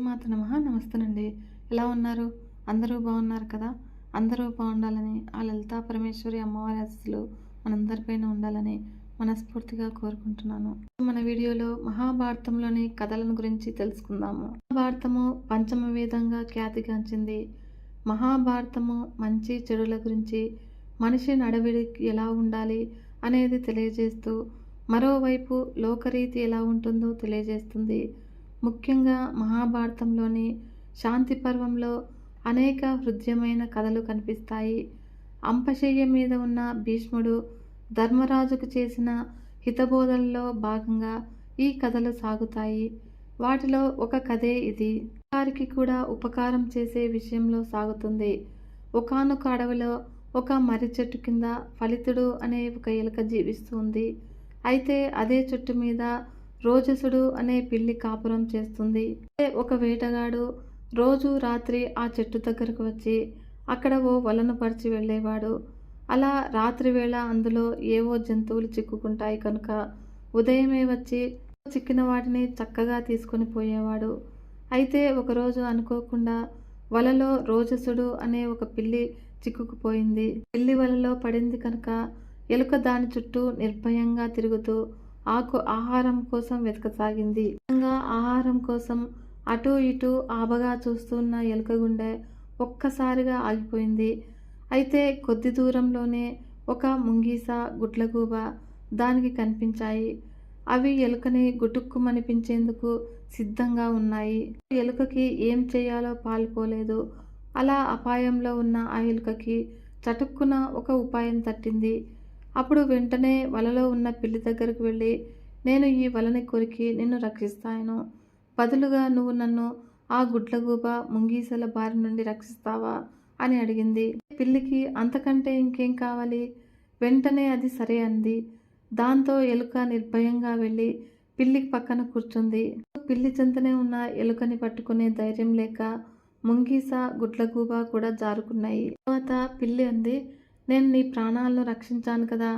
మాత నమ నమస్తేనండి. ఎలా ఉన్నారు? అందరూ బాగున్నారు కదా? అందరూ బాగుండాలని ఆ లలితా పరమేశ్వరి అమ్మవారి ఆశీస్సులు మనందరిపైన ఉండాలని మనస్ఫూర్తిగా కోరుకుంటున్నాను. మన వీడియోలో మహాభారతంలోని కథలను గురించి తెలుసుకుందాము. మహాభారతము పంచమ వేదంగా ఖ్యాతిగాంచింది. మహాభారతము మంచి చెడుల గురించి మనిషి నడవడి ఎలా ఉండాలి అనేది తెలియజేస్తూ మరోవైపు లోకరీతి ఎలా ఉంటుందో తెలియజేస్తుంది. ముఖ్యంగా మహాభారతంలోని శాంతి పర్వంలో అనేక హృదయమైన కథలు కనిపిస్తాయి. అంపశయ్య మీద ఉన్న భీష్ముడు ధర్మరాజుకు చేసిన హితబోధనలో భాగంగా ఈ కథలు సాగుతాయి. వాటిలో ఒక కథే ఇది. వారికి కూడా ఉపకారం చేసే విషయంలో సాగుతుంది. ఒకనొక అడవిలో ఒక మర్రి చెట్టు కింద ఫలితుడు అనే ఒక ఎలుక జీవిస్తుంది అయితే అదే చెట్టు మీద రోజసుడు అనే పిల్లి కాపురం చేస్తుంది. ఒక వేటగాడు రోజు రాత్రి ఆ చెట్టు దగ్గరకు వచ్చి అక్కడ ఓ వలను పరిచి వెళ్ళేవాడు. అలా రాత్రి వేళ అందులో ఏవో జంతువులు చిక్కుకుంటాయి కనుక ఉదయమే వచ్చి చిక్కిన వాటిని చక్కగా తీసుకొని పోయేవాడు. అయితే ఒకరోజు అనుకోకుండా వలలో రోజసుడు అనే ఒక పిల్లి చిక్కుకుపోయింది. పిల్లి వలలో పడింది కనుక ఎలుక దాని చుట్టూ నిర్భయంగా తిరుగుతూ ఆకు ఆహారం కోసం వెతకసాగింది. ఆహారం కోసం అటు ఇటు ఆబగా చూస్తున్న ఎలుక గుండె ఒక్కసారిగా ఆగిపోయింది. అయితే కొద్ది దూరంలోనే ఒక ముంగీస గుడ్లగూబ దానికి కనిపించాయి. అవి ఎలుకని గుటుక్కుమనిపించేందుకు సిద్ధంగా ఉన్నాయి. ఎలుకకి ఏం చేయాలో పాల్పోలేదు. అలా అపాయంలో ఉన్న ఆ ఎలుకకి చటుక్కున ఒక ఉపాయం తట్టింది. అప్పుడు వెంటనే వలలో ఉన్న పిల్లి దగ్గరకు వెళ్ళి నేను ఈ వలని కొరికి నిన్ను రక్షిస్తాను బదులుగా నువ్వు నన్ను ఆ గుడ్లగూబ ముంగీసల బారి నుండి రక్షిస్తావా? అని అడిగింది. పిల్లికి అంతకంటే ఇంకేం కావాలి? వెంటనే అది సరే అంది. దాంతో ఎలుక నిర్భయంగా వెళ్ళి పిల్లికి పక్కన కూర్చుంది. పిల్లి చెంతనే ఉన్న ఎలుకని పట్టుకునే ధైర్యం లేక ముంగీస గుడ్లగూబ కూడా జారుకున్నాయి. తర్వాత పిల్లి అంది నేను నీ ప్రాణాలను రక్షించాను కదా.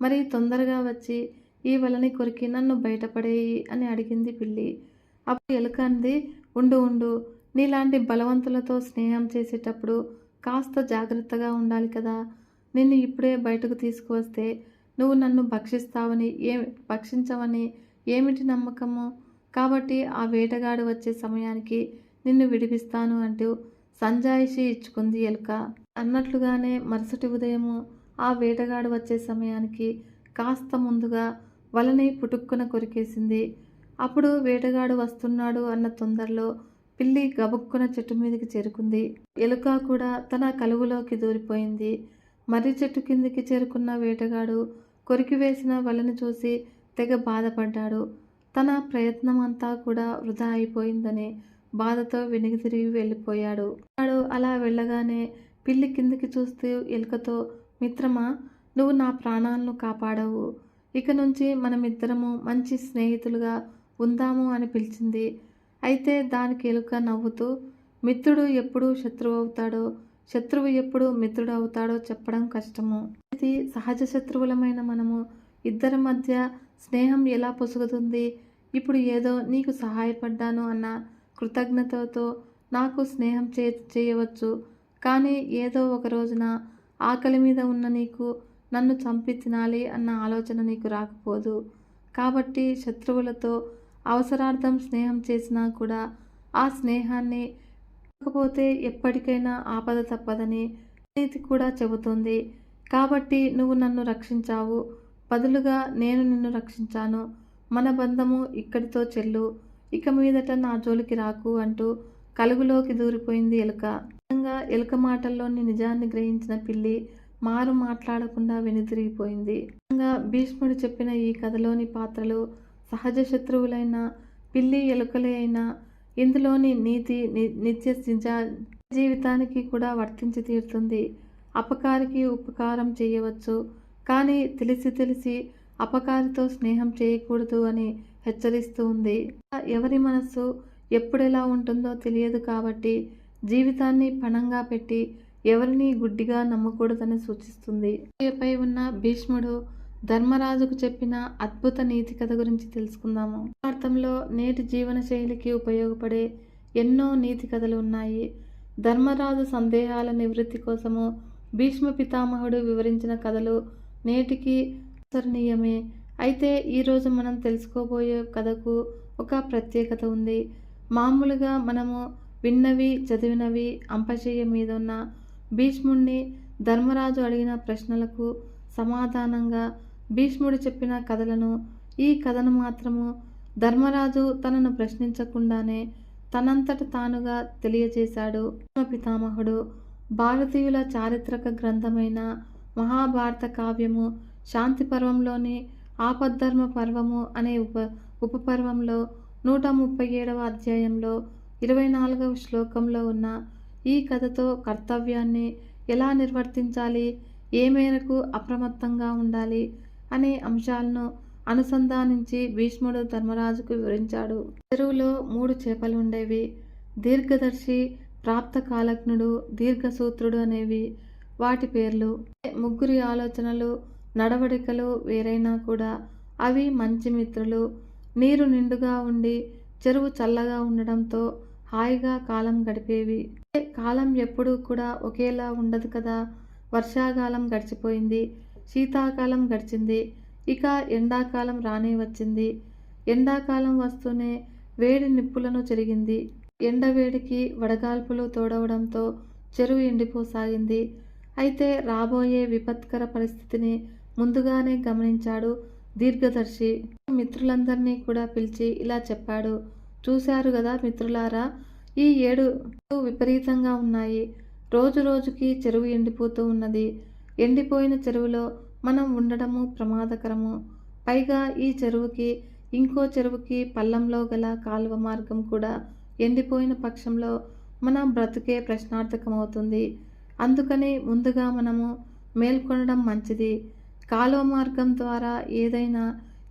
మరి తొందరగా వచ్చి ఈ వలని కొరికి నన్ను బయటపడేయి అని అడిగింది పిల్లి. అప్పుడు ఎలుక అంది ఉండు ఉండు. నీలాంటి బలవంతులతో స్నేహం చేసేటప్పుడు కాస్త జాగ్రత్తగా ఉండాలి కదా. నిన్ను ఇప్పుడే బయటకు తీసుకువస్తే నువ్వు నన్ను భక్షిస్తావని ఏ భక్షించవని ఏమిటి నమ్మకము? కాబట్టి ఆ వేటగాడు వచ్చే సమయానికి నిన్ను విడిపిస్తాను అంటూ సంజాయిషి ఇచ్చుకుంది ఎలుక. అన్నట్లుగానే మరుసటి ఉదయము ఆ వేటగాడు వచ్చే సమయానికి కాస్త ముందుగా వలని పుటుక్కున కొరికేసింది. అప్పుడు వేటగాడు వస్తున్నాడు అన్న తొందరలో పిల్లి గబుక్కున చెట్టు మీదకి చేరుకుంది. ఎలుక కూడా తన కలుగులోకి దూరిపోయింది. మర్రి చెట్టు కిందికి చేరుకున్న వేటగాడు కొరికివేసిన వలని చూసి తెగ బాధపడ్డాడు. తన ప్రయత్నం అంతా కూడా వృధా అయిపోయిందని బాధతో వెనుక తిరిగి వెళ్ళిపోయాడు. అలా వెళ్ళగానే పిల్లి కిందికి చూస్తూ ఎలుకతో మిత్రమా నువ్వు నా ప్రాణాలను కాపాడవు. ఇక నుంచి మనమిద్దరము మంచి స్నేహితులుగా ఉందాము అని పిలిచింది. అయితే దానికి ఎలుక నవ్వుతూ మిత్రుడు ఎప్పుడు శత్రువు అవుతాడో శత్రువు ఎప్పుడు మిత్రుడు అవుతాడో చెప్పడం కష్టము. ఇది సహజ శత్రువులమైన మనము ఇద్దరి మధ్య స్నేహం ఎలా పొసుగుతుంది? ఇప్పుడు ఏదో నీకు సహాయపడ్డాను అన్న కృతజ్ఞతతో నాకు స్నేహం చే చేయవచ్చు. కానీ ఏదో ఒక రోజున ఆకలి మీద ఉన్న నీకు నన్ను చంపి తినాలి అన్న ఆలోచన నీకు రాకపోదు. కాబట్టి శత్రువులతో అవసరార్థం స్నేహం చేసినా కూడా ఆ స్నేహాన్ని కాకపోతే ఎప్పటికైనా ఆపద తప్పదని నీతి కూడా చెబుతుంది. కాబట్టి నువ్వు నన్ను రక్షించావు. బదులుగా నేను నిన్ను రక్షించాను. మన బంధము ఇక్కడితో చెల్లు. ఇక మీదట నా జోలికి రాకు అంటూ కలుగులోకి దూరిపోయింది ఎలుక. నిజంగా ఎలుక మాటల్లోని నిజాన్ని గ్రహించిన పిల్లి మారు మాట్లాడకుండా వెనుతిరిగిపోయింది నిజంగా భీష్ముడు చెప్పిన ఈ కథలోని పాత్రలు సహజ శత్రువులైన పిల్లి ఎలుకలే అయినా ఇందులోని నీతి ని- నిత్య నిజా జీవితానికి కూడా వర్తించి తీరుతుంది. అపకారికి ఉపకారం చేయవచ్చు కానీ తెలిసి తెలిసి అపకారితో స్నేహం చేయకూడదు అని హెచ్చరిస్తూ ఉంది. ఎవరి మనస్సు ఎప్పుడెలా ఉంటుందో తెలియదు కాబట్టి జీవితాన్ని పణంగా పెట్టి ఎవరిని గుడ్డిగా నమ్మకూడదని సూచిస్తుంది. పై ఉన్న భీష్ముడు ధర్మరాజుకు చెప్పిన అద్భుత నీతి కథ గురించి తెలుసుకుందాము. భారతంలో నేటి జీవన శైలికి ఉపయోగపడే ఎన్నో నీతి కథలు ఉన్నాయి. ధర్మరాజు సందేహాల నివృత్తి కోసము భీష్మ పితామహుడు వివరించిన కథలు నేటికి అనుసరణీయమే అయితే ఈరోజు మనం తెలుసుకోబోయే కథకు ఒక ప్రత్యేకత ఉంది. మామూలుగా మనము విన్నవి చదివినవి అంపశయ్య మీద ఉన్న భీష్ముణ్ణి ధర్మరాజు అడిగిన ప్రశ్నలకు సమాధానంగా భీష్ముడు చెప్పిన కథలను ఈ కథను మాత్రము ధర్మరాజు తనను ప్రశ్నించకుండానే తనంతట తానుగా తెలియజేశాడు. పితామహుడు భారతీయుల చారిత్రక గ్రంథమైన మహాభారత కావ్యము శాంతి పర్వంలోని ఆపద్ధర్మ పర్వము అనే ఉప ఉపపర్వంలో నూట ముప్పై ఏడవ అధ్యాయంలో ఇరవై నాలుగవ శ్లోకంలో ఉన్న ఈ కథతో కర్తవ్యాన్ని ఎలా నిర్వర్తించాలి? ఏ మేరకు అప్రమత్తంగా ఉండాలి? అనే అంశాలను అనుసంధానించి భీష్ముడు ధర్మరాజుకు వివరించాడు. చెరువులో మూడు చేపలు ఉండేవి. దీర్ఘదర్శి ప్రాప్త కాలజ్ఞుడు దీర్ఘసూత్రుడు అనేవి వాటి పేర్లు. ముగ్గురి ఆలోచనలు నడవడికలు వేరైనా కూడా అవి మంచి మిత్రులు. నీరు నిండుగా ఉండి చెరువు చల్లగా ఉండడంతో హాయిగా కాలం గడిపేవి. కాలం ఎప్పుడూ కూడా ఒకేలా ఉండదు కదా. వర్షాకాలం గడిచిపోయింది శీతాకాలం గడిచింది ఇక ఎండాకాలం రానే వచ్చింది. ఎండాకాలం వస్తూనే వేడి నిప్పులను చెరిగింది. ఎండవేడికి వడగాల్పులు తోడవడంతో చెరువు ఎండిపోసాగింది. అయితే రాబోయే విపత్కర పరిస్థితిని ముందుగానే గమనించాడు దీర్ఘదర్శి. మిత్రులందరినీ కూడా పిలిచి ఇలా చెప్పాడు. చూశారు కదా మిత్రులారా? ఈ ఏడు విపరీతంగా ఉన్నాయి. రోజు రోజుకి చెరువు ఎండిపోతూ ఉన్నది. ఎండిపోయిన చెరువులో మనం ఉండడము ప్రమాదకరము. పైగా ఈ చెరువుకి ఇంకో చెరువుకి పల్లంలో గల కాలువ మార్గం కూడా ఎండిపోయిన పక్షంలో మన బ్రతుకే ప్రశ్నార్థకమవుతుంది. అందుకని ముందుగా మనము మేల్కొనడం మంచిది. కాలువ మార్గం ద్వారా ఏదైనా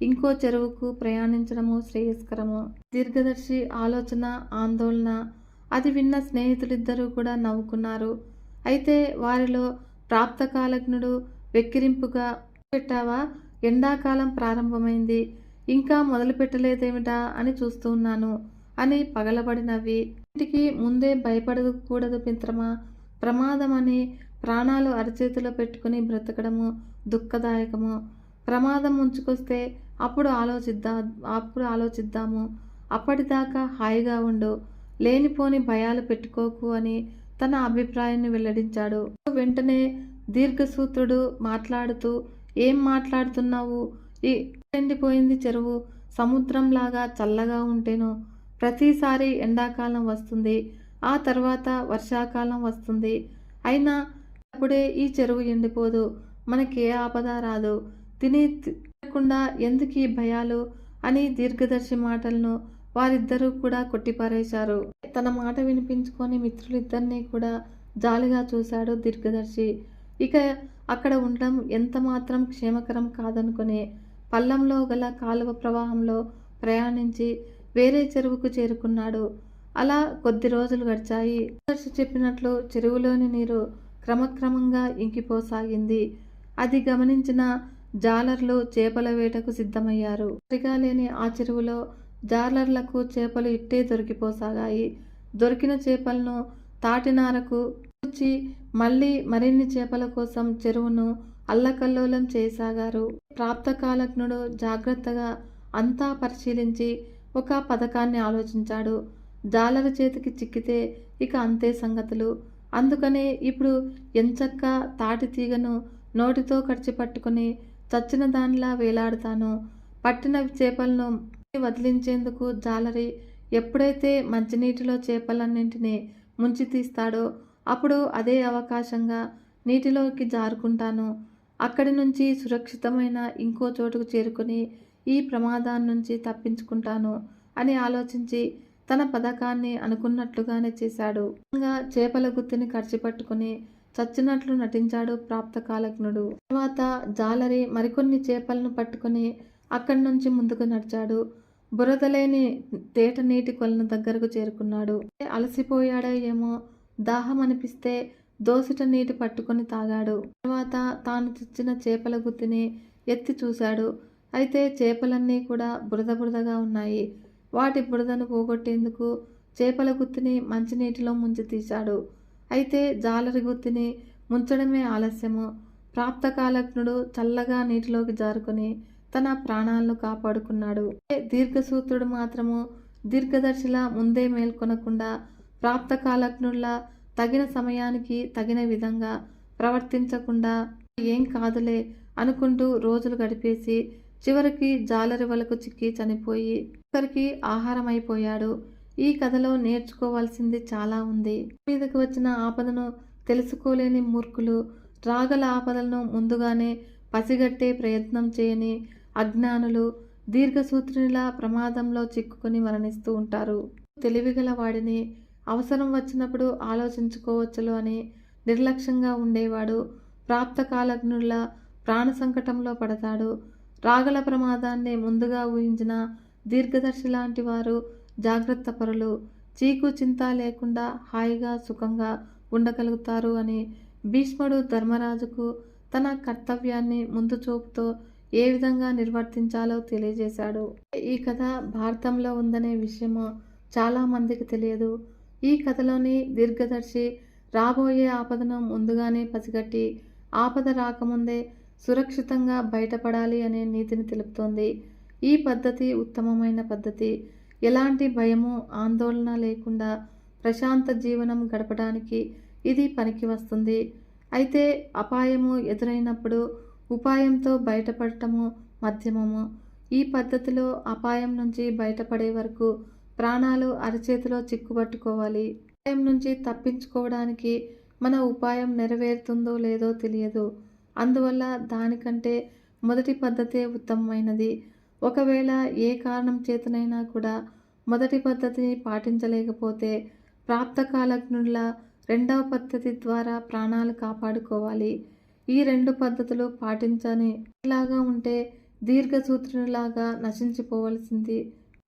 ఇంకో చెరువుకు ప్రయాణించడము శ్రేయస్కరము. దీర్ఘదర్శి ఆలోచన ఆందోళన అది విన్న స్నేహితులిద్దరూ కూడా నవ్వుకున్నారు. అయితే వారిలో ప్రాప్తకాలజ్ఞుడు వెక్కిరింపుగా పెట్టావా? ఎండాకాలం ప్రారంభమైంది. ఇంకా మొదలు పెట్టలేదేమిటా అని చూస్తూ ఉన్నాను. అని పగలబడి నవ్వి ఇంటికి ముందే భయపడకూడదు మిత్రమా? ప్రమాదమని ప్రాణాలు అరచేతిలో పెట్టుకుని బ్రతకడము దుఃఖదాయకము. ప్రమాదం ఉంచుకొస్తే అప్పుడు ఆలోచిద్దా అప్పుడు ఆలోచిద్దాము. అప్పటిదాకా హాయిగా ఉండు. లేనిపోని భయాలు పెట్టుకోకు అని తన అభిప్రాయాన్ని వెల్లడించాడు. వెంటనే దీర్ఘసూత్రుడు మాట్లాడుతూ ఏం మాట్లాడుతున్నావు? ఈ ఎండిపోయింది చెరువు. సముద్రంలాగా చల్లగా ఉంటేను. ప్రతిసారి ఎండాకాలం వస్తుంది. ఆ తర్వాత వర్షాకాలం వస్తుంది. అయినా అప్పుడే ఈ చెరువు ఎండిపోదు. మనకే ఆపద రాదు. తిని లేకుండా ఎందుకు ఈ భయాలు అని దీర్ఘదర్శి మాటలను వారిద్దరూ కూడా కొట్టిపారేశారు. తన మాట వినిపించుకొని మిత్రులిద్దరినీ కూడా జాలిగా చూశాడు దీర్ఘదర్శి. ఇక అక్కడ ఉండడం ఎంత మాత్రం క్షేమకరం కాదనుకుని పల్లంలో గల కాలువ ప్రవాహంలో ప్రయాణించి వేరే చెరువుకు చేరుకున్నాడు. అలా కొద్ది రోజులు గడిచాయి. దర్శి చెప్పినట్లు చెరువులోని నీరు క్రమక్రమంగా ఇంకిపోసాగింది. అది గమనించిన జాలర్లు చేపల వేటకు సిద్ధమయ్యారు. సరిగా లేని ఆ చెరువులో జాలర్లకు చేపలు ఇట్టే దొరికిపోసాగాయి. దొరికిన చేపలను తాటినారకు కూర్చి మళ్ళీ మరిన్ని చేపల కోసం చెరువును అల్లకల్లోలం చేయసాగారు ప్రాప్తకాలజ్ఞుడు జాగ్రత్తగా అంతా పరిశీలించి ఒక పథకాన్ని ఆలోచించాడు. జాలర చేతికి చిక్కితే ఇక అంతే సంగతులు. అందుకనే ఇప్పుడు ఎంచక్క తాటి తీగను నోటితో కడిచి పట్టుకుని చచ్చిన దానిలా వేలాడతాను. పట్టిన చేపలను వదిలించేందుకు జాలరి ఎప్పుడైతే మంచినీటిలో చేపలన్నింటినీ ముంచి తీస్తాడో అప్పుడు అదే అవకాశంగా నీటిలోకి జారుకుంటాను. అక్కడి నుంచి సురక్షితమైన ఇంకో చోటుకు చేరుకుని ఈ ప్రమాదాన్ని నుంచి తప్పించుకుంటాను అని ఆలోచించి తన పథకాన్ని అనుకున్నట్లుగానే చేశాడు. ఇంకా చేపల గుత్తిని పట్టుకుని చచ్చినట్లు నటించాడు ప్రాప్తకాలజ్ఞుడు తర్వాత జాలరి మరికొన్ని చేపలను పట్టుకుని అక్కడి నుంచి ముందుకు నడిచాడు. బురదలేని తేట నీటి కొలను దగ్గరకు చేరుకున్నాడు. అలసిపోయాడో ఏమో దాహం అనిపిస్తే దోసిట నీటి పట్టుకొని తాగాడు. తర్వాత తాను తెచ్చిన చేపల గుత్తిని ఎత్తి చూశాడు. అయితే చేపలన్నీ కూడా బురద బురదగా ఉన్నాయి. వాటి బురదను పోగొట్టేందుకు చేపల గుత్తిని మంచినీటిలో ముంచి తీశాడు. అయితే జాలరి గుత్తిని ముంచడమే ఆలస్యము. ప్రాప్తకాలజ్ఞుడు చల్లగా నీటిలోకి జారుకొని తన ప్రాణాలను కాపాడుకున్నాడు. దీర్ఘసూత్రుడు మాత్రము దీర్ఘదర్శిలా ముందే మేల్కొనకుండా ప్రాప్తకాలజ్ఞుల్లా తగిన సమయానికి తగిన విధంగా ప్రవర్తించకుండా ఏం కాదులే అనుకుంటూ రోజులు గడిపేసి చివరికి జాలరి వలకు చిక్కి చనిపోయి ఒకరికి ఆహారం అయిపోయాడు ఈ కథలో నేర్చుకోవాల్సింది చాలా ఉంది. మీదకి వచ్చిన ఆపదను తెలుసుకోలేని మూర్ఖులు రాగల ఆపదలను ముందుగానే పసిగట్టే ప్రయత్నం చేయని అజ్ఞానులు దీర్ఘసూత్రునిలా ప్రమాదంలో చిక్కుకొని మరణిస్తూ ఉంటారు. తెలివిగల వాడిని అవసరం వచ్చినప్పుడు ఆలోచించుకోవచ్చులు అని నిర్లక్ష్యంగా ఉండేవాడు ప్రాప్తకాలజ్ఞుల్లా ప్రాణ సంకటంలో పడతాడు. రాగల ప్రమాదాన్ని ముందుగా ఊహించిన దీర్ఘదర్శి లాంటి వారు జాగ్రత్త పరులు. చీకు చింత లేకుండా హాయిగా సుఖంగా ఉండగలుగుతారు అని భీష్ముడు ధర్మరాజుకు తన కర్తవ్యాన్ని ముందు చూపుతో ఏ విధంగా నిర్వర్తించాలో తెలియజేశాడు. ఈ కథ భారతంలో ఉందనే విషయము చాలా మందికి తెలియదు. ఈ కథలోని దీర్ఘదర్శి రాబోయే ఆపదను ముందుగానే పసిగట్టి ఆపద రాకముందే సురక్షితంగా బయటపడాలి అనే నీతిని తెలుపుతోంది. ఈ పద్ధతి ఉత్తమమైన పద్ధతి. ఎలాంటి భయము ఆందోళన లేకుండా ప్రశాంత జీవనం గడపడానికి ఇది పనికి వస్తుంది. అయితే అపాయము ఎదురైనప్పుడు ఉపాయంతో బయటపడటము మధ్యమము. ఈ పద్ధతిలో అపాయం నుంచి బయటపడే వరకు ప్రాణాలు అరచేతిలో చిక్కుబట్టుకోవాలి. అపాయం నుంచి తప్పించుకోవడానికి మన ఉపాయం నెరవేరుతుందో లేదో తెలియదు. అందువల్ల దానికంటే మొదటి పద్ధతే ఉత్తమమైనది. ఒకవేళ ఏ కారణం చేతనైనా కూడా మొదటి పద్ధతిని పాటించలేకపోతే ప్రాప్తకాలజ్ఞుల రెండవ పద్ధతి ద్వారా ప్రాణాలు కాపాడుకోవాలి. ఈ రెండు పద్ధతులు పాటించని ఇలాగా ఉంటే దీర్ఘసూత్రునిలాగా నశించిపోవలసింది.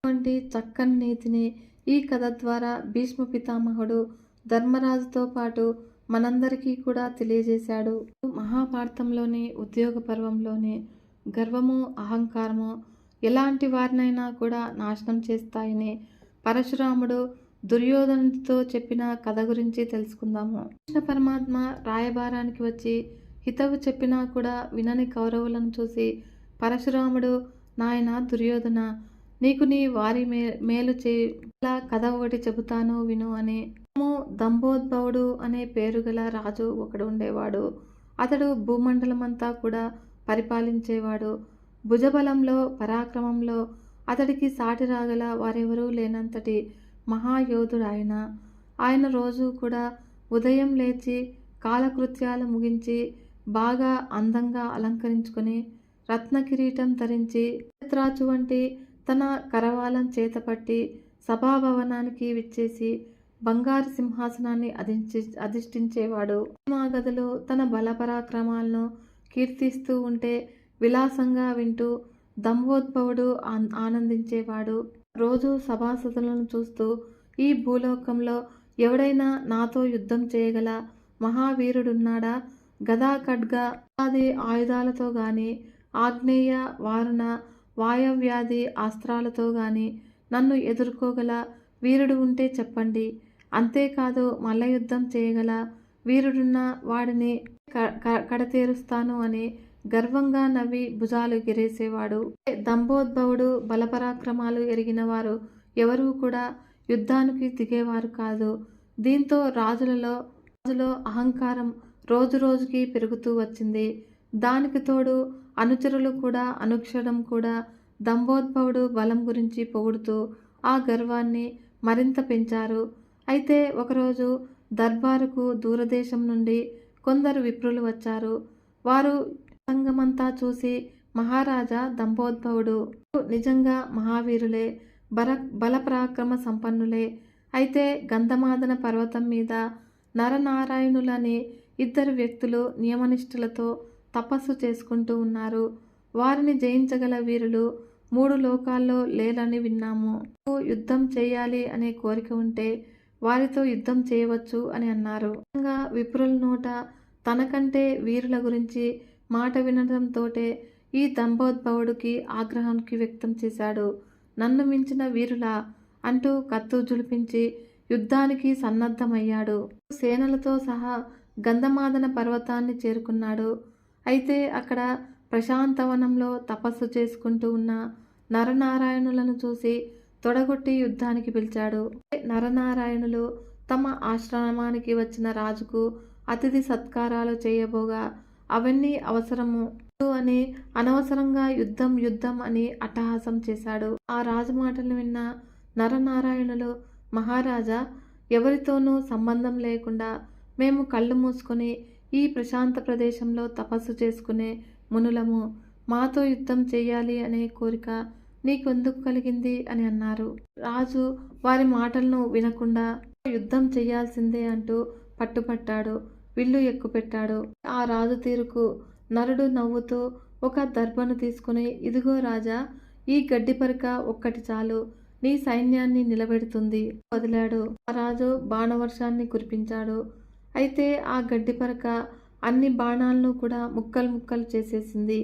వంటి చక్కని నీతిని ఈ కథ ద్వారా భీష్మ పితామహుడు ధర్మరాజుతో పాటు మనందరికీ కూడా తెలియజేశాడు. మహాభారతంలోని ఉద్యోగ పర్వంలోని గర్వము అహంకారము ఎలాంటి వారినైనా కూడా నాశనం చేస్తాయని పరశురాముడు దుర్యోధనుడితో చెప్పిన కథ గురించి తెలుసుకుందాము. కృష్ణ పరమాత్మ రాయబారానికి వచ్చి హితవు చెప్పినా కూడా వినని కౌరవులను చూసి పరశురాముడు నాయన దుర్యోధన నీకు నీ వారి మే మేలు చే ఇలా కథ ఒకటి చెబుతాను విను అని. దంబోద్భవుడు అనే పేరు గల రాజు ఒకడు ఉండేవాడు. అతడు భూమండలమంతా కూడా పరిపాలించేవాడు. భుజబలంలో పరాక్రమంలో అతడికి సాటి రాగల వారెవరూ లేనంతటి మహాయోధుడు ఆయన ఆయన రోజు కూడా ఉదయం లేచి కాలకృత్యాలు ముగించి బాగా అందంగా అలంకరించుకొని రత్న కిరీటం ధరించి చిత్రాచు వంటి తన కరవాలం చేతపట్టి సభాభవనానికి విచ్చేసి బంగారు సింహాసనాన్ని అధించి అధిష్ఠించేవాడు. మా గదిలో తన బలపరాక్రమాలను కీర్తిస్తూ ఉంటే విలాసంగా వింటూ దంభోద్భవుడు ఆనందించేవాడు. రోజు సభాసదులను చూస్తూ ఈ భూలోకంలో ఎవడైనా నాతో యుద్ధం చేయగల మహావీరుడున్నాడా? గదా ఖడ్గ ఆది ఆయుధాలతో గాని ఆగ్నేయ వారుణ వాయవ్యాధి అస్త్రాలతో గాని నన్ను ఎదుర్కోగల వీరుడు ఉంటే చెప్పండి. అంతేకాదు మల్ల యుద్ధం చేయగల వీరుడున్న వాడిని కడతేరుస్తాను అని గర్వంగా నవ్వి భుజాలు గిరేసేవాడు దంభోద్భవుడు బలపరాక్రమాలు ఎరిగిన వారు ఎవరూ కూడా యుద్ధానికి దిగేవారు కాదు. దీంతో రాజులలో రాజులో అహంకారం రోజు రోజుకి పెరుగుతూ వచ్చింది. దానికి తోడు అనుచరులు కూడా అనుక్షణం కూడా దంభోద్భవుడు బలం గురించి పొగుడుతూ ఆ గర్వాన్ని మరింత పెంచారు. అయితే ఒకరోజు దర్బారుకు దూరదేశం నుండి కొందరు విప్రులు వచ్చారు. వారు సంగమంతా చూసి మహారాజా దంభోద్భవుడు నిజంగా మహావీరులే బల బలపరాక్రమ సంపన్నులే. అయితే గంధమాదన పర్వతం మీద నరనారాయణులని ఇద్దరు వ్యక్తులు నియమనిష్ఠులతో తపస్సు చేసుకుంటూ ఉన్నారు. వారిని జయించగల వీరులు మూడు లోకాల్లో లేరని విన్నాము. యుద్ధం చేయాలి అనే కోరిక ఉంటే వారితో యుద్ధం చేయవచ్చు అని అన్నారు. విప్రుల నోట తనకంటే వీరుల గురించి మాట వినడంతోటే ఈ దంభోద్భవుడికి ఆగ్రహానికి వ్యక్తం చేశాడు. నన్ను మించిన వీరుల? అంటూ కత్తు జులిపించి యుద్ధానికి సన్నద్ధమయ్యాడు. సేనలతో సహా గంధమాదన పర్వతాన్ని చేరుకున్నాడు. అయితే అక్కడ ప్రశాంతవనంలో తపస్సు చేసుకుంటూ ఉన్న నరనారాయణులను చూసి తొడగొట్టి యుద్ధానికి పిలిచాడు. నరనారాయణులు తమ ఆశ్రమానికి వచ్చిన రాజుకు అతిథి సత్కారాలు చేయబోగా అవన్నీ అవసరము. అని అనవసరంగా యుద్ధం యుద్ధం అని అట్టహాసం చేశాడు. ఆ రాజు మాటలు విన్న నరనారాయణులు మహారాజా ఎవరితోనూ సంబంధం లేకుండా మేము కళ్ళు మూసుకొని ఈ ప్రశాంత ప్రదేశంలో తపస్సు చేసుకునే మునులము. మాతో యుద్ధం చేయాలి అనే కోరిక నీకెందుకు కలిగింది? అని అన్నారు. రాజు వారి మాటలను వినకుండా యుద్ధం చేయాల్సిందే అంటూ పట్టుపట్టాడు. విల్లు ఎక్కుపెట్టాడు. ఆ రాజు తీరుకు నరుడు నవ్వుతూ ఒక దర్భను తీసుకుని ఇదిగో రాజా ఈ గడ్డి పరక ఒక్కటి చాలు నీ సైన్యాన్ని నిలబెడుతుంది వదిలాడు. ఆ రాజు బాణవర్షాన్ని కురిపించాడు. అయితే ఆ గడ్డి పరక అన్ని బాణాలను కూడా ముక్కలు ముక్కలు చేసేసింది.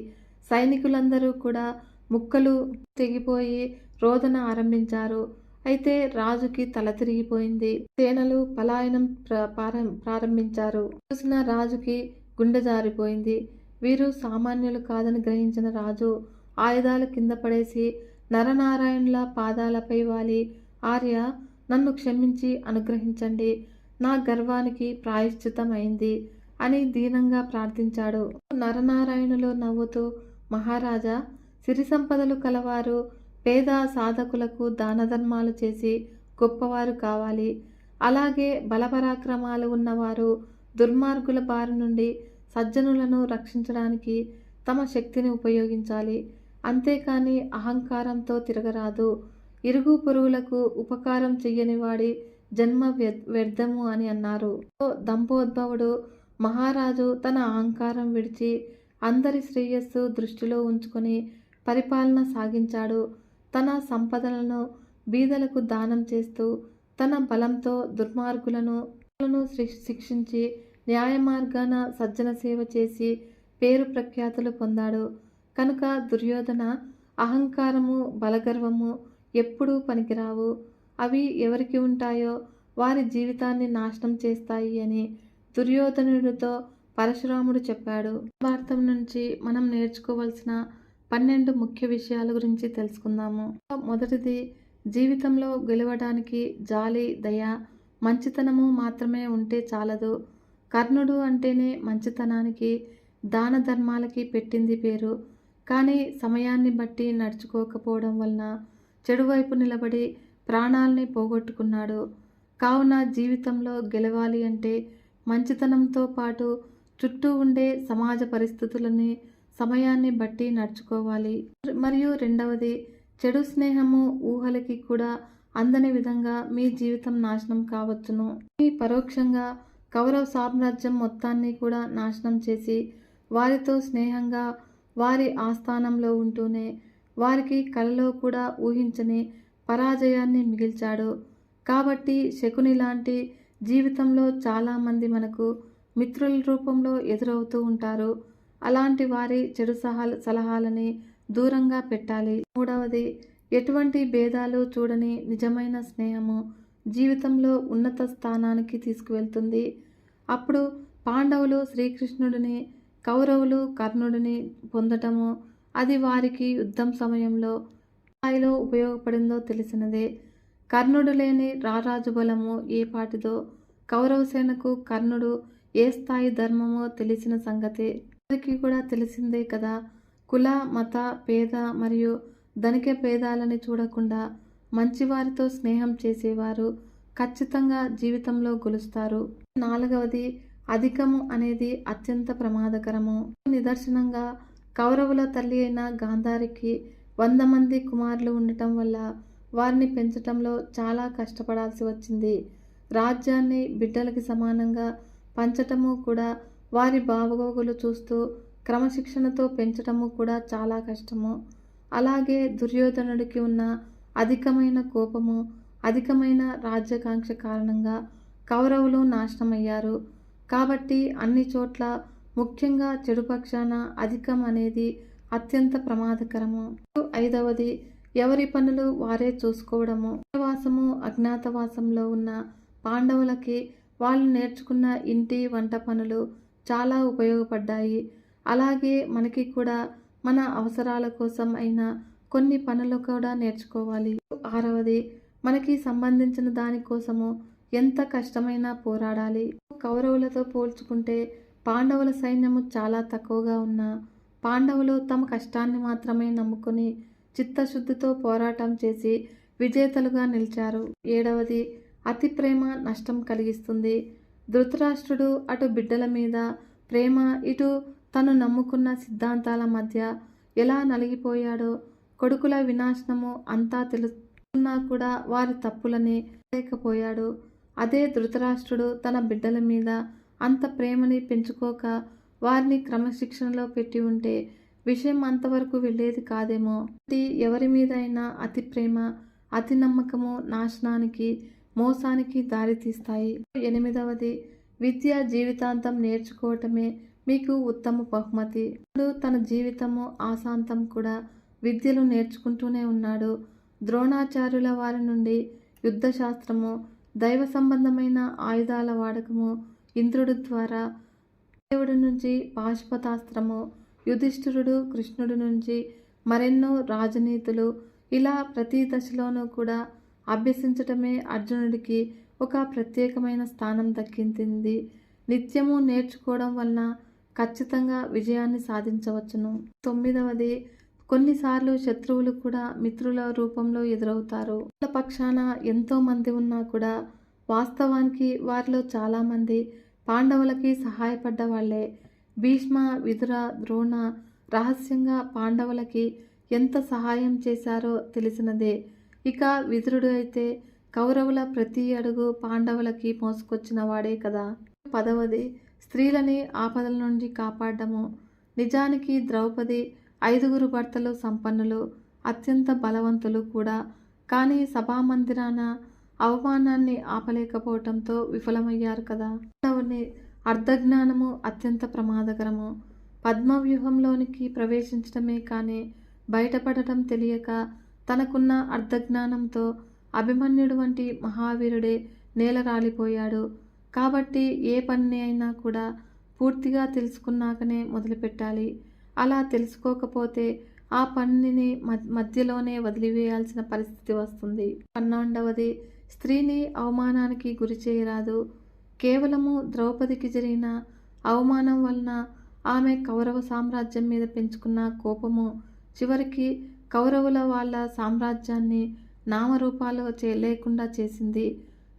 సైనికులందరూ కూడా ముక్కలు తెగిపోయి రోదన ఆరంభించారు. అయితే రాజుకి తల తిరిగిపోయింది. సేనలు పలాయనం ప్ర- ప్రారం- ప్రారంభించారు. చూసిన రాజుకి గుండె జారిపోయింది. వీరు సామాన్యులు కాదని గ్రహించిన రాజు ఆయుధాలు కింద పడేసి నరనారాయణుల పాదాలపై వాలి. ఆర్య నన్ను క్షమించి అనుగ్రహించండి. నా గర్వానికి ప్రాయశ్చితమైంది అని దీనంగా ప్రార్థించాడు. నరనారాయణులు నవ్వుతూ మహారాజా సిరి సంపదలు కలవారు. పేద సాధకులకు దాన ధర్మాలు చేసి గొప్పవారు కావాలి. అలాగే బలపరాక్రమాలు ఉన్నవారు దుర్మార్గుల బారి నుండి సజ్జనులను రక్షించడానికి తమ శక్తిని ఉపయోగించాలి. అంతేకాని అహంకారంతో తిరగరాదు. ఇరుగు పొరుగులకు ఉపకారం చెయ్యని వాడి జన్మ వ్యర్థము అని అన్నారు. దంపోద్భవుడు మహారాజు తన అహంకారం విడిచి అందరి శ్రేయస్సు దృష్టిలో ఉంచుకొని పరిపాలన సాగించాడు. తన సంపదలను బీదలకు దానం చేస్తూ తన బలంతో దుర్మార్గులను శిక్షించి న్యాయ మార్గాన సజ్జన సేవ చేసి పేరు ప్రఖ్యాతులు పొందాడు. కనుక దుర్యోధన అహంకారము బలగర్వము ఎప్పుడూ పనికిరావు. అవి ఎవరికి ఉంటాయో వారి జీవితాన్ని నాశనం చేస్తాయి అని దుర్యోధనుడితో పరశురాముడు చెప్పాడు. భారతం నుంచి మనం నేర్చుకోవాల్సిన పన్నెండు ముఖ్య విషయాల గురించి తెలుసుకుందాము. మొదటిది జీవితంలో గెలవడానికి జాలి దయ మంచితనము మాత్రమే ఉంటే చాలదు. కర్ణుడు అంటేనే మంచితనానికి దాన ధర్మాలకి పెట్టింది పేరు. కానీ సమయాన్ని బట్టి నడుచుకోకపోవడం వలన చెడువైపు నిలబడి ప్రాణాల్ని పోగొట్టుకున్నాడు. కావున జీవితంలో గెలవాలి అంటే మంచితనంతో పాటు చుట్టూ ఉండే సమాజ పరిస్థితులని సమయాన్ని బట్టి నడుచుకోవాలి. మరియు రెండవది చెడు స్నేహము ఊహలకి కూడా అందని విధంగా మీ జీవితం నాశనం కావచ్చును. మీ పరోక్షంగా కౌరవ సామ్రాజ్యం మొత్తాన్ని కూడా నాశనం చేసి వారితో స్నేహంగా వారి ఆస్థానంలో ఉంటూనే వారికి కలలో కూడా ఊహించని పరాజయాన్ని మిగిల్చాడు. కాబట్టి శకుని లాంటి జీవితంలో చాలామంది మనకు మిత్రుల రూపంలో ఎదురవుతూ ఉంటారు. అలాంటి వారి చెడు సహా సలహాలని దూరంగా పెట్టాలి. మూడవది ఎటువంటి భేదాలు చూడని నిజమైన స్నేహము జీవితంలో ఉన్నత స్థానానికి తీసుకువెళ్తుంది. అప్పుడు పాండవులు శ్రీకృష్ణుడిని కౌరవులు కర్ణుడిని పొందటము అది వారికి యుద్ధం సమయంలో స్థాయిలో ఉపయోగపడిందో తెలిసినదే. కర్ణుడు లేని రారాజు బలము ఏ పాటిదో కౌరవసేనకు కర్ణుడు ఏ స్థాయి ధర్మమో తెలిసిన సంగతే. అందరికీ కూడా తెలిసిందే కదా. కుల మత పేద మరియు ధనిక భేదాలని చూడకుండా మంచివారితో స్నేహం చేసేవారు ఖచ్చితంగా జీవితంలో గొలుస్తారు. నాలుగవది అధికము అనేది అత్యంత ప్రమాదకరము. నిదర్శనంగా కౌరవుల తల్లి అయిన గాంధారికి వంద మంది కుమారులు ఉండటం వల్ల వారిని పెంచటంలో చాలా కష్టపడాల్సి వచ్చింది. రాజ్యాన్ని బిడ్డలకి సమానంగా పంచటము కూడా వారి భావగోగులు చూస్తూ క్రమశిక్షణతో పెంచడము కూడా చాలా కష్టము. అలాగే దుర్యోధనుడికి ఉన్న అధికమైన కోపము అధికమైన రాజ్యాకాంక్ష కారణంగా కౌరవులు నాశనమయ్యారు. కాబట్టి అన్ని చోట్ల ముఖ్యంగా చెడు పక్షాన అధికం అనేది అత్యంత ప్రమాదకరము. ఐదవది ఎవరి పనులు వారే చూసుకోవడము. వాసము అజ్ఞాతవాసంలో ఉన్న పాండవులకి వాళ్ళు నేర్చుకున్న ఇంటి వంట పనులు చాలా ఉపయోగపడ్డాయి. అలాగే మనకి కూడా మన అవసరాల కోసం అయిన కొన్ని పనులు కూడా నేర్చుకోవాలి. ఆరవది మనకి సంబంధించిన దానికోసము ఎంత కష్టమైనా పోరాడాలి. కౌరవులతో పోల్చుకుంటే పాండవుల సైన్యము చాలా తక్కువగా ఉన్న పాండవులు తమ కష్టాన్ని మాత్రమే నమ్ముకొని చిత్తశుద్ధితో పోరాటం చేసి విజేతలుగా నిలిచారు. ఏడవది అతి ప్రేమ నష్టం కలిగిస్తుంది. ధృతరాష్ట్రుడు అటు బిడ్డల మీద ప్రేమ ఇటు తను నమ్ముకున్న సిద్ధాంతాల మధ్య ఎలా నలిగిపోయాడో కొడుకుల వినాశనము అంతా తెలుసుకున్నా కూడా వారి తప్పులని లేకపోయాడు. అదే ధృతరాష్ట్రుడు తన బిడ్డల మీద అంత ప్రేమని పెంచుకోక వారిని క్రమశిక్షణలో పెట్టి ఉంటే విషయం అంతవరకు వెళ్ళేది కాదేమో. ఎవరి మీదైనా అతి ప్రేమ అతి నమ్మకము నాశనానికి మోసానికి దారితీస్తాయి. ఎనిమిదవది విద్య జీవితాంతం నేర్చుకోవటమే మీకు ఉత్తమ బహుమతి. ఇప్పుడు తన జీవితము ఆశాంతం కూడా విద్యలు నేర్చుకుంటూనే ఉన్నాడు. ద్రోణాచార్యుల వారి నుండి యుద్ధ శాస్త్రము దైవ సంబంధమైన ఆయుధాల వాడకము ఇంద్రుడు ద్వారా దేవుడి నుంచి పాశుపతాస్త్రము యుధిష్ఠిరుడు కృష్ణుడి నుంచి మరెన్నో రాజనీతులు ఇలా ప్రతి దశలోనూ కూడా అభ్యసించటమే అర్జునుడికి ఒక ప్రత్యేకమైన స్థానం దక్కింది. నిత్యము నేర్చుకోవడం వలన ఖచ్చితంగా విజయాన్ని సాధించవచ్చును. తొమ్మిదవది కొన్నిసార్లు శత్రువులు కూడా మిత్రుల రూపంలో ఎదురవుతారు. పక్షాన ఎంతోమంది ఉన్నా కూడా వాస్తవానికి వారిలో చాలామంది పాండవులకి సహాయపడ్డ వాళ్ళే. భీష్మ విదుర ద్రోణ రహస్యంగా పాండవులకి ఎంత సహాయం చేశారో తెలిసినదే. ఇక విదురుడు అయితే కౌరవుల ప్రతి అడుగు పాండవులకి మోసుకొచ్చిన వాడే కదా. పదవది స్త్రీలని ఆపదల నుండి కాపాడము నిజానికి ద్రౌపది ఐదుగురు భర్తలు సంపన్నులు అత్యంత బలవంతులు కూడా. కానీ సభామందిరాన అవమానాన్ని ఆపలేకపోవటంతో విఫలమయ్యారు కదా. పాండవుని అర్ధజ్ఞానము అత్యంత ప్రమాదకరము. పద్మవ్యూహంలోనికి ప్రవేశించడమే కానీ బయటపడటం తెలియక తనకున్న అర్ధజ్ఞానంతో అభిమన్యుడు వంటి మహావీరుడే నేల రాలిపోయాడు కాబట్టి ఏ పని అయినా కూడా పూర్తిగా తెలుసుకున్నాకనే మొదలుపెట్టాలి. అలా తెలుసుకోకపోతే ఆ పనిని మధ్యలోనే వదిలివేయాల్సిన పరిస్థితి వస్తుంది. పన్నెండవది స్త్రీని అవమానానికి గురి చేయరాదు. కేవలము ద్రౌపదికి జరిగిన అవమానం వలన ఆమె కౌరవ సామ్రాజ్యం మీద పెంచుకున్న కోపము చివరికి కౌరవుల వాళ్ళ సామ్రాజ్యాన్ని నామరూపాలు చే లేకుండా చేసింది.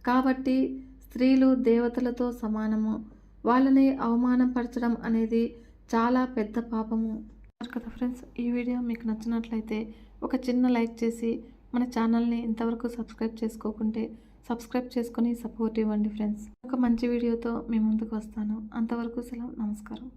కాబట్టి స్త్రీలు దేవతలతో సమానము. వాళ్ళని అవమానపరచడం అనేది చాలా పెద్ద పాపము. కదా ఫ్రెండ్స్. ఈ వీడియో మీకు నచ్చినట్లయితే ఒక చిన్న లైక్ చేసి మన ఛానల్ని ఇంతవరకు సబ్స్క్రైబ్ చేసుకోకుంటే సబ్స్క్రైబ్ చేసుకొని సపోర్ట్ ఇవ్వండి ఫ్రెండ్స్. ఒక మంచి వీడియోతో మీ ముందుకు వస్తాను. అంతవరకు సెలవు. నమస్కారం.